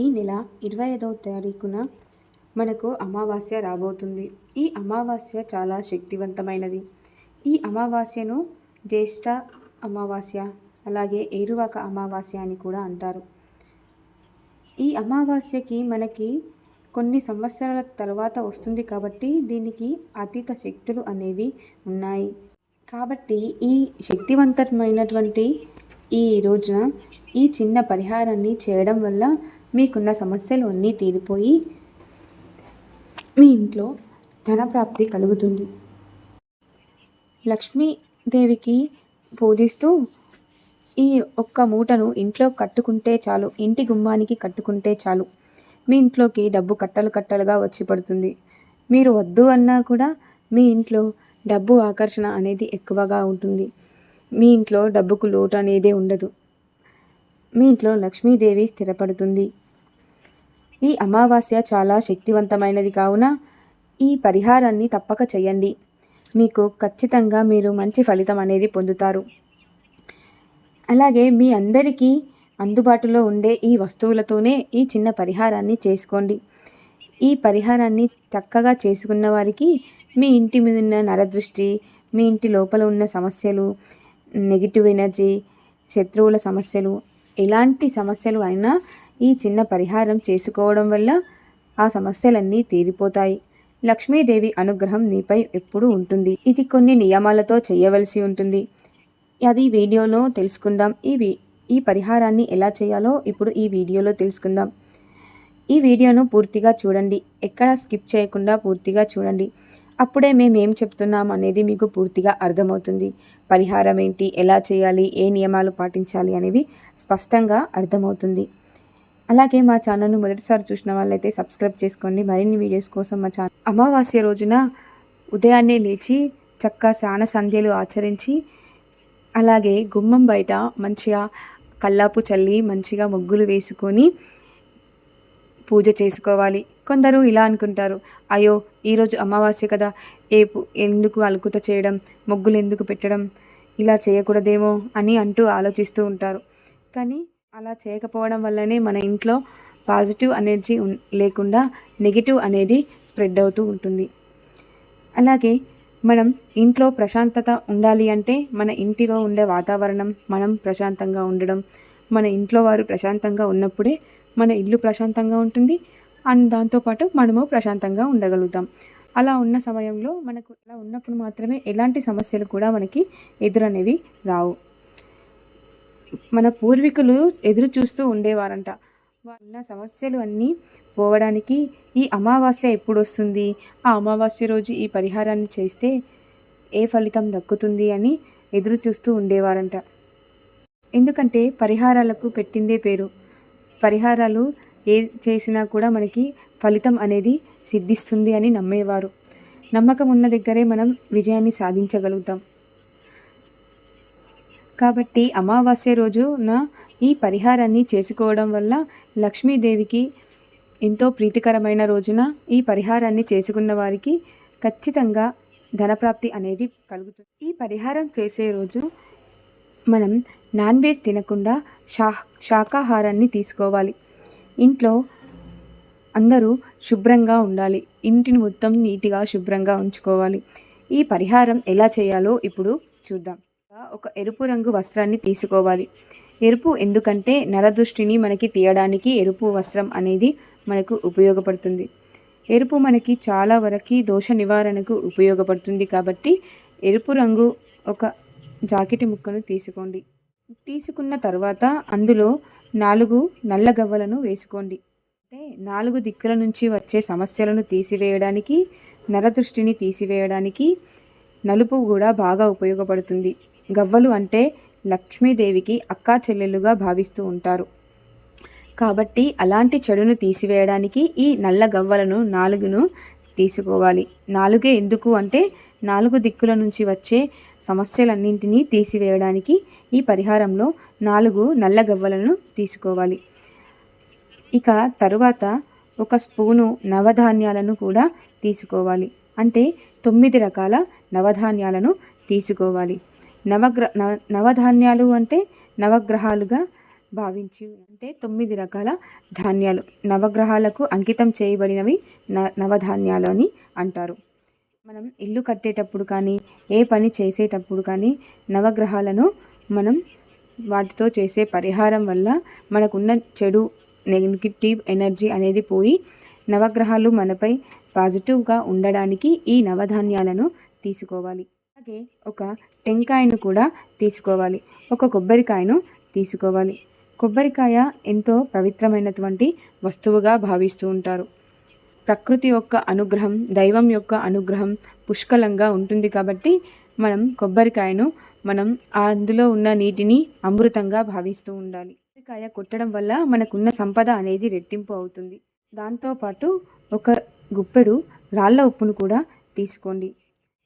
ఈ నెల ఇరవై ఐదవ తారీఖున మనకు అమావాస్య రాబోతుంది. ఈ అమావాస్య చాలా శక్తివంతమైనది. ఈ అమావాస్యను జ్యేష్ఠ అమావాస్య అలాగే ఏరువాక అమావాస్య అని కూడా అంటారు. ఈ అమావాస్యకి మనకి కొన్ని సంవత్సరాల తర్వాత వస్తుంది కాబట్టి దీనికి అతీత శక్తులు అనేవి ఉన్నాయి. కాబట్టి ఈ శక్తివంతమైనటువంటి ఈ రోజున ఈ చిన్న పరిహారాన్ని చేయడం వల్ల మీకున్న సమస్యలు అన్నీ తీరిపోయి మీ ఇంట్లో ధనప్రాప్తి కలుగుతుంది. లక్ష్మీదేవికి పూజిస్తూ ఈ ఒక్క మూటను ఇంట్లో కట్టుకుంటే చాలు ఇంటి గుమ్మానికి కట్టుకుంటే చాలు. మీ ఇంట్లోకి డబ్బు కట్టలు కట్టలుగా వచ్చి పడుతుంది. మీరు వద్దు అన్నా కూడా మీ ఇంట్లో డబ్బు ఆకర్షణ అనేది ఎక్కువగా ఉంటుంది. మీ ఇంట్లో డబ్బుకు లోటు అనేది ఉండదు. మీ ఇంట్లో లక్ష్మీదేవి స్థిరపడుతుంది. ఈ అమావాస్య చాలా శక్తివంతమైనది కావున ఈ పరిహారాన్ని తప్పక చేయండి. మీకు ఖచ్చితంగా మీరు మంచి ఫలితం అనేది పొందుతారు. అలాగే మీ అందరికీ అందుబాటులో ఉండే ఈ వస్తువులతోనే ఈ చిన్న పరిహారాన్ని చేసుకోండి. ఈ పరిహారాన్ని చక్కగా చేసుకున్న వారికి మీ ఇంటి మీద ఉన్న నరదృష్టి మీ ఇంటి లోపల ఉన్న సమస్యలు నెగిటివ్ ఎనర్జీ శత్రువుల సమస్యలు ఎలాంటి సమస్యలు అయినా ఈ చిన్న పరిహారం చేసుకోవడం వల్ల ఆ సమస్యలన్నీ తీరిపోతాయి. లక్ష్మీదేవి అనుగ్రహం నీపై ఎప్పుడూ ఉంటుంది. ఇది కొన్ని నియమాలతో చేయవలసి ఉంటుంది. అది వీడియోలో తెలుసుకుందాం. ఈ ఈ పరిహారాన్ని ఎలా చేయాలో ఇప్పుడు ఈ వీడియోలో తెలుసుకుందాం. ఈ వీడియోను పూర్తిగా చూడండి. ఎక్కడ స్కిప్ చేయకుండా పూర్తిగా చూడండి. అప్పుడే మేము ఏం చెప్తున్నాం అనేది మీకు పూర్తిగా అర్థమవుతుంది. పరిహారం ఏంటి? ఎలా చేయాలి? ఏ నియమాలు పాటించాలి అనేవి స్పష్టంగా అర్థమవుతుంది. అలాగే మా ఛానల్ను మొదటిసారి చూసిన వాళ్ళైతే సబ్స్క్రైబ్ చేసుకోండి. మరిన్ని వీడియోస్ కోసం మా ఛానల్ అమావాస్య రోజున ఉదయాన్నే లేచి చక్క స్నాన సంధ్యలు ఆచరించి అలాగే గుమ్మం బయట మంచిగా కల్లాపు చల్లి మంచిగా ముగ్గులు వేసుకొని పూజ చేసుకోవాలి. కొందరు ఇలా అనుకుంటారు అయ్యో ఈరోజు అమావాస్య కదా ఏ ఎందుకు అలుకుత చేయడం ముగ్గులు ఎందుకు పెట్టడం ఇలా చేయకూడదేమో అని అంటూ ఆలోచిస్తూ ఉంటారు. కానీ అలా చేయకపోవడం వల్లనే మన ఇంట్లో పాజిటివ్ ఎనర్జీ లేకుండా నెగిటివ్ అనేది స్ప్రెడ్ అవుతూ ఉంటుంది. అలాగే మనం ఇంట్లో ప్రశాంతత ఉండాలి అంటే మన ఇంటిలో ఉండే వాతావరణం మనం ప్రశాంతంగా ఉండడం మన ఇంట్లో వారు ప్రశాంతంగా ఉన్నప్పుడే మన ఇల్లు ప్రశాంతంగా ఉంటుంది. అండ్ దాంతోపాటు మనము ప్రశాంతంగా ఉండగలుగుతాం. అలా ఉన్న సమయంలో మనకు అలా ఉన్నప్పుడు మాత్రమే ఎలాంటి సమస్యలు కూడా మనకి ఎదురనేవి రావు. మన పూర్వీకులు ఎదురు చూస్తూ ఉండేవారంట. ఉన్న సమస్యలు అన్నీ పోవడానికి ఈ అమావాస్య ఎప్పుడు వస్తుంది? ఆ అమావాస్య రోజు ఈ పరిహారాన్ని చేస్తే ఏ ఫలితం దక్కుతుంది అని ఎదురు చూస్తూ ఉండేవారంట. ఎందుకంటే పరిహారాలకు పెట్టిందే పేరు. పరిహారాలు ఏ చేసినా కూడా మనకి ఫలితం అనేది సిద్ధిస్తుంది అని నమ్మేవారు. నమ్మకం ఉన్న దగ్గరే మనం విజయాన్ని సాధించగలుగుతాం. కాబట్టి అమావాస్య రోజున ఈ పరిహారాన్ని చేసుకోవడం వల్ల లక్ష్మీదేవికి ఎంతో ప్రీతికరమైన రోజున ఈ పరిహారాన్ని చేసుకున్న వారికి ఖచ్చితంగా ధనప్రాప్తి అనేది కలుగుతుంది. ఈ పరిహారం చేసే రోజు మనం నాన్ వెజ్ తినకుండా శా శాకాహారాన్ని తీసుకోవాలి. ఇంట్లో అందరూ శుభ్రంగా ఉండాలి. ఇంటిని మొత్తం నీట్గా శుభ్రంగా ఉంచుకోవాలి. ఈ పరిహారం ఎలా చేయాలో ఇప్పుడు చూద్దాం. ఒక ఎరుపు రంగు వస్త్రాన్ని తీసుకోవాలి. ఎరుపు ఎందుకంటే నరదృష్టిని మనకి తీయడానికి ఎరుపు వస్త్రం అనేది మనకు ఉపయోగపడుతుంది. ఎరుపు మనకి చాలా వరకు దోష నివారణకు ఉపయోగపడుతుంది కాబట్టి ఎరుపు రంగు ఒక జాకెట్ ముక్కను తీసుకోండి. తీసుకున్న తర్వాత అందులో నాలుగు నల్ల గవ్వలను వేసుకోండి. అంటే నాలుగు దిక్కుల నుంచి వచ్చే సమస్యలను తీసివేయడానికి నరదృష్టిని తీసివేయడానికి నలుపు కూడా బాగా ఉపయోగపడుతుంది. గవ్వలు అంటే లక్ష్మీదేవికి అక్కా చెల్లెలుగా భావిస్తూ ఉంటారు. కాబట్టి అలాంటి చెడును తీసివేయడానికి ఈ నల్ల గవ్వలను నాలుగును తీసుకోవాలి. నాలుగే ఎందుకు అంటే నాలుగు దిక్కుల నుంచి వచ్చే సమస్యలన్నింటినీ తీసివేయడానికి ఈ పరిహారంలో నాలుగు నల్ల గవ్వలను తీసుకోవాలి. ఇక తరువాత ఒక స్పూను నవధాన్యాలను కూడా తీసుకోవాలి. అంటే తొమ్మిది రకాల నవధాన్యాలను తీసుకోవాలి. నవగ్ర నవ నవధాన్యాలు అంటే నవగ్రహాలుగా భావించి అంటే తొమ్మిది రకాల ధాన్యాలు. నవగ్రహాలకు అంకితం చేయబడినవి న నవధాన్యాలు అని అంటారు. మనం ఇల్లు కట్టేటప్పుడు కానీ ఏ పని చేసేటప్పుడు కానీ నవగ్రహాలను మనం వాటితో చేసే పరిహారం వల్ల మనకున్న చెడు నెగిటివ్ ఎనర్జీ అనేది పోయి నవగ్రహాలు మనపై పాజిటివ్గా ఉండడానికి ఈ నవధాన్యాలను తీసుకోవాలి. అలాగే ఒక టెంకాయను కూడా తీసుకోవాలి. ఒక కొబ్బరికాయను తీసుకోవాలి. కొబ్బరికాయ ఎంతో పవిత్రమైనటువంటి వస్తువుగా భావిస్తూ ఉంటారు. ప్రకృతి యొక్క అనుగ్రహం దైవం యొక్క అనుగ్రహం పుష్కలంగా ఉంటుంది కాబట్టి మనం కొబ్బరికాయను మనం అందులో ఉన్న నీటిని అమృతంగా భావిస్తూ ఉండాలి. కొబ్బరికాయ కొట్టడం వల్ల మనకున్న సంపద అనేది రెట్టింపు అవుతుంది. దాంతోపాటు ఒక గుప్పెడు రాళ్ళ ఉప్పును కూడా తీసుకోండి.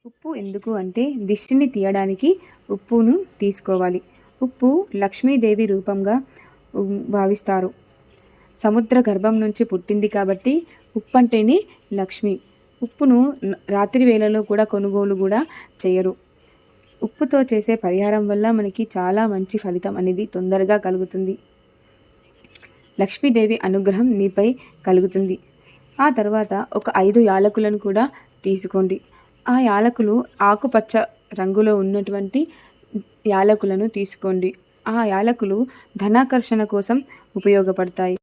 ఉప్పు ఎందుకు అంటే దిష్టిని తీయడానికి ఉప్పును తీసుకోవాలి. ఉప్పు లక్ష్మీదేవి రూపంగా భావిస్తారు. సముద్ర గర్భం నుంచి పుట్టింది కాబట్టి ఉప్పు అంటేనే లక్ష్మి. ఉప్పును రాత్రి వేళలో కూడా కొనుగోలు కూడా చేయరు. ఉప్పుతో చేసే పరిహారం వల్ల మనకి చాలా మంచి ఫలితం అనేది తొందరగా కలుగుతుంది. లక్ష్మీదేవి అనుగ్రహం మీపై కలుగుతుంది. ఆ తర్వాత ఒక ఐదు యాలకులను కూడా తీసుకోండి. ఆ యాలకులు ఆకుపచ్చ రంగులో ఉన్నటువంటి యాలకులను తీసుకోండి. ఆ యాలకులు ధనాకర్షణ కోసం ఉపయోగపడతాయి.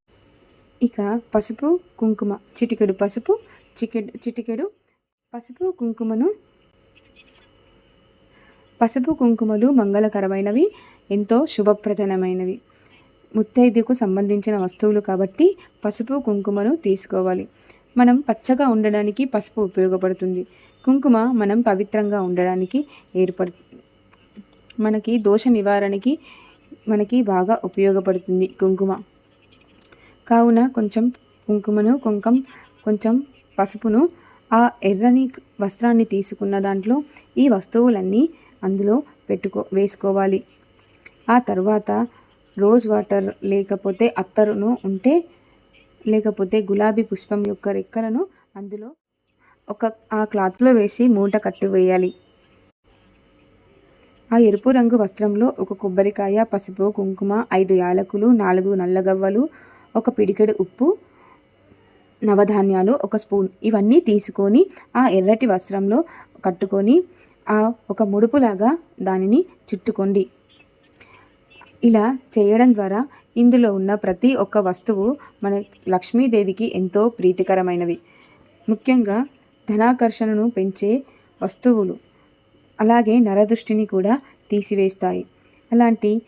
ఇక పసుపు కుంకుమ చిటికెడు పసుపు చికెడు చిటికెడు పసుపు కుంకుమను పసుపు కుంకుమలు మంగళకరమైనవి ఎంతో శుభప్రదమైనవి. ముత్తైదుకు సంబంధించిన వస్తువులు కాబట్టి పసుపు కుంకుమను తీసుకోవాలి. మనం పచ్చగా ఉండడానికి పసుపు ఉపయోగపడుతుంది. కుంకుమ మనం పవిత్రంగా ఉండడానికి ఏర్పడు మనకి దోష నివారణకి మనకి బాగా ఉపయోగపడుతుంది కుంకుమ. కావున కొంచెం కుంకుమను కుంకం కొంచెం పసుపును ఆ ఎర్రని వస్త్రాన్ని తీసుకున్న దాంట్లో ఈ వస్తువులన్నీ అందులో పెట్టుకో వేసుకోవాలి. ఆ తర్వాత రోజ్ వాటర్ లేకపోతే అత్తరును ఉంటే లేకపోతే గులాబీ పుష్పం యొక్క రెక్కలను అందులో ఒక ఆ క్లాత్లో వేసి మూట కట్టి వేయాలి. ఆ ఎరుపు రంగు వస్త్రంలో ఒక కొబ్బరికాయ పసుపు కుంకుమ ఐదు యాలకులు నాలుగు నల్లగవ్వలు ఒక పిడికెడు ఉప్పు నవధాన్యాలు ఒక స్పూన్ ఇవన్నీ తీసుకొని ఆ ఎర్రటి వస్త్రంలో కట్టుకొని ఆ ఒక ముడుపులాగా దానిని చుట్టుకోండి. ఇలా చేయడం ద్వారా ఇందులో ఉన్న ప్రతి ఒక్క వస్తువు మన లక్ష్మీదేవికి ఎంతో ప్రీతికరమైనవి. ముఖ్యంగా ధనాకర్షణను పెంచే వస్తువులు అలాగే నరదృష్టిని కూడా తీసివేస్తాయి. అలాంటి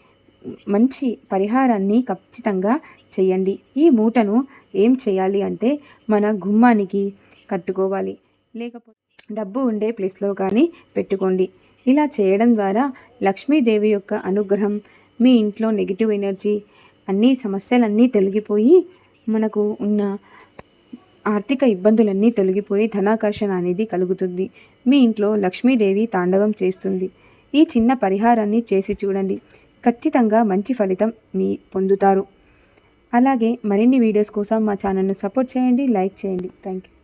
మంచి పరిహారాన్ని ఖచ్చితంగా చేయండి. ఈ మూటను ఏం చేయాలి అంటే మన గుమ్మానికి కట్టుకోవాలి. లేకపోతే డబ్బు ఉండే ప్లేస్లో కానీ పెట్టుకోండి. ఇలా చేయడం ద్వారా లక్ష్మీదేవి యొక్క అనుగ్రహం మీ ఇంట్లో నెగిటివ్ ఎనర్జీ అన్ని సమస్యలన్నీ తొలగిపోయి మనకు ఉన్న ఆర్థిక ఇబ్బందులన్నీ తొలగిపోయి ధనాకర్షణ అనేది కలుగుతుంది. మీ ఇంట్లో లక్ష్మీదేవి తాండవం చేస్తుంది. ఈ చిన్న పరిహారాన్ని చేసి చూడండి. ఖచ్చితంగా మంచి ఫలితం మీ పొందుతారు. అలాగే మరిన్ని వీడియోస్ కోసం మా ఛానల్ను సపోర్ట్ చేయండి లైక్ చేయండి. Thank you